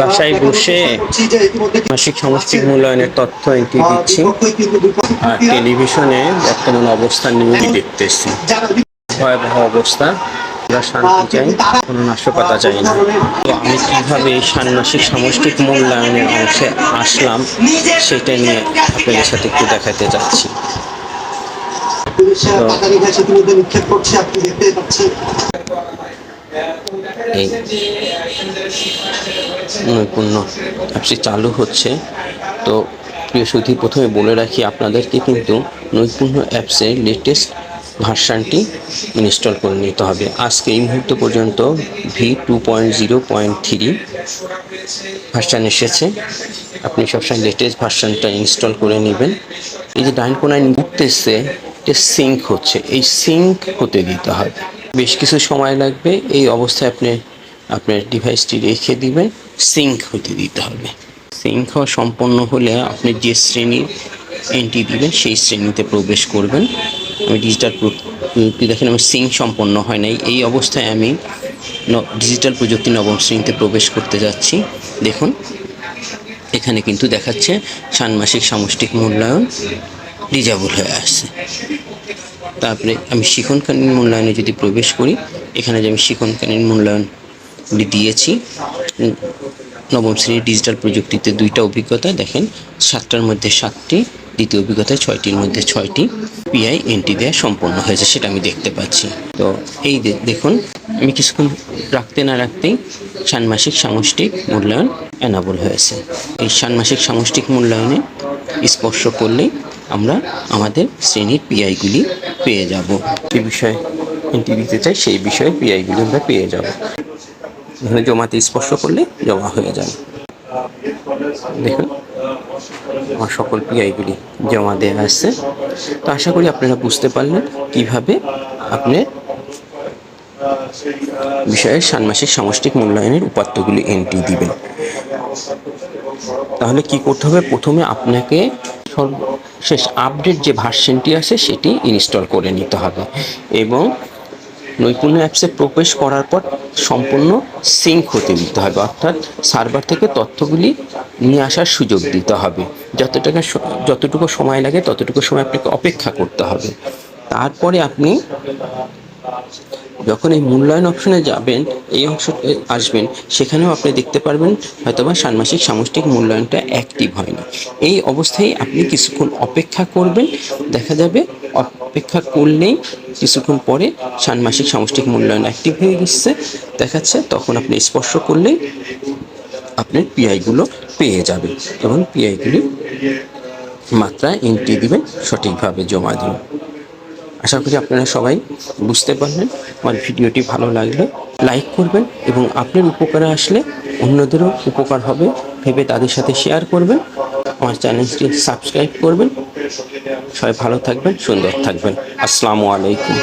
বাসায় বসে মাসিক সামষ্টিক মূল্যায়নের তথ্য এন্ট্রি দিচ্ছি। আর টেলিভিশনে বর্তমান অবস্থা নিউজ দেখতেছি। ভয়াবহ অবস্থা। আমরা শান্তি চাই, কোনো নাশকতা চাই না। তো আমি কীভাবে এই ষান্মাসিক সামষ্টিক মূল্যায়নের অংশে আসলাম, সেটা নিয়ে আপনাদের সাথে একটু দেখাতে যাচ্ছি। পুলিশের এই নৈপুণ্য অ্যাপসটি চালু হচ্ছে। তো প্রিয় সুধী, প্রথমে বলে রাখি আপনাদেরকে কিন্তু নৈপুণ্য অ্যাপসের লেটেস্ট ভার্সানটি ইনস্টল করে নিতে হবে। আজকে এই মুহূর্ত পর্যন্ত V two point zero point three version এসেছে। আপনি সবসময় লেটেস্ট ভার্সানটা ইনস্টল করে নেবেন। এই যে ডাইন কোনায় উঠতেছে এটা সিঙ্ক হচ্ছে। এই সিঙ্ক হতে দিতে হবে। বেশ কিছু সময় লাগবে, এই অবস্থায় আপনি, আপনার ডিভাইসটি রেখে দিবেন সিঙ্ক হতে দিতে হবে। সিঙ্ক হওয়া সম্পন্ন হলে আপনি যে শ্রেণির এন্ট্রি দিবেন, সেই শ্রেণীতে প্রবেশ করবেন। আমি ডিজিটাল প্রযুক্তি দেখেন, আমার সিঙ্ক সম্পন্ন হয় নাই। এই অবস্থায় আমি ডিজিটাল প্রযুক্তি নবম শ্রেণীতে প্রবেশ করতে যাচ্ছি। দেখুন, এখানে কিন্তু দেখাচ্ছে ষান্মাসিক সামষ্টিক মূল্যায়ন রিজাবল হয়ে আসছে। তারপরে আমি শিখনকালীন মূল্যায়নে যদি প্রবেশ করি, এখানে যে আমি শিখনকালীন মূল্যায়ন দিয়েছি নবম শ্রেণির ডিজিটাল প্রযুক্তিতে দুইটা অভিজ্ঞতা, দেখেন, সাতটার মধ্যে সাতটি, দ্বিতীয় অভিজ্ঞতায় ছয়টির মধ্যে ছয়টি পিআই এনটি দেওয়া সম্পন্ন হয়েছে, সেটা আমি দেখতে পাচ্ছি। তো এই দেখুন, আমি কিছুক্ষণ রাখতে না রাখতেই ষান্মাসিক সামষ্টিক মূল্যায়ন অ্যানাবল হয়েছে। এই ষান্মাসিক সামষ্টিক মূল্যায়নে স্পর্শ করলেই আমরা আমাদের শ্রেণির পিআইগুলি পেয়ে যাব। যে বিষয়ে? এন্ট্রি দিতে চাই, সেই বিষয়ে পিআইগুলি আমরা পেয়ে যাব। এখানে জমাতে স্পর্শ করলে জমা হয়ে যাবে। দেখুন, আমার সকল পিআইগুলি জমা দেওয়া আসছে তো আশা করি আপনারা বুঝতে পারলেন কীভাবে আপনার বিষয়ে ষান্মাসিক সামষ্টিক মূল্যায়নের উপাত্তগুলি এন্ট্রি দিবেন। তাহলে কি করতে হবে? প্রথমে আপনাকে সর্বশেষ আপডেট যে ভার্সনটি আছে, সেটি ইনস্টল করে নিতে হবে। এবং নৈপুণ্য অ্যাপসে প্রবেশ করার পর সম্পূর্ণ সিঙ্ক হতে দিতে হবে। অর্থাৎ সার্ভার থেকে তথ্যগুলি নিয়ে আসার সুযোগ দিতে হবে। যতটুকু যতটুকু সময় লাগে, ততটুকু সময় আপনাকে অপেক্ষা করতে হবে। তারপরে আপনি যখন এই মূল্যায়ন অপশনে যাবেন, এই অংশ আসবেন, সেখানেও আপনি দেখতে পারবেন হয়তোবা ষান্মাসিক সামষ্টিক মূল্যায়নটা অ্যাক্টিভ হয়নি। এই অবস্থায় আপনি কিছুক্ষণ অপেক্ষা করবেন, দেখা যাবে অপেক্ষা করলেই কিছুক্ষণ পরে ষান্মাসিক সামষ্টিক মূল্যায়ন অ্যাক্টিভ হয়ে গেছে। দেখাচ্ছে তখন আপনি স্পর্শ করলেই আপনার পিআইগুলো পেয়ে যাবেন এবং পিআইগুলি মাত্রা এন্ট্রি দিবেন সঠিকভাবে জমা দিবেন। আশা করি আপনারা সবাই বুঝতে পারলেন। আমার ভিডিওটি ভালো লাগলে লাইক করবেন এবং আপনার উপকারে আসলে অন্যদেরও উপকার হবে। ভেবে তাদের সাথে শেয়ার করবেন। আমার চ্যানেলটি সাবস্ক্রাইব করবেন। সবাই ভালো থাকবেন, সুন্দর থাকবেন। আসসালামু আলাইকুম।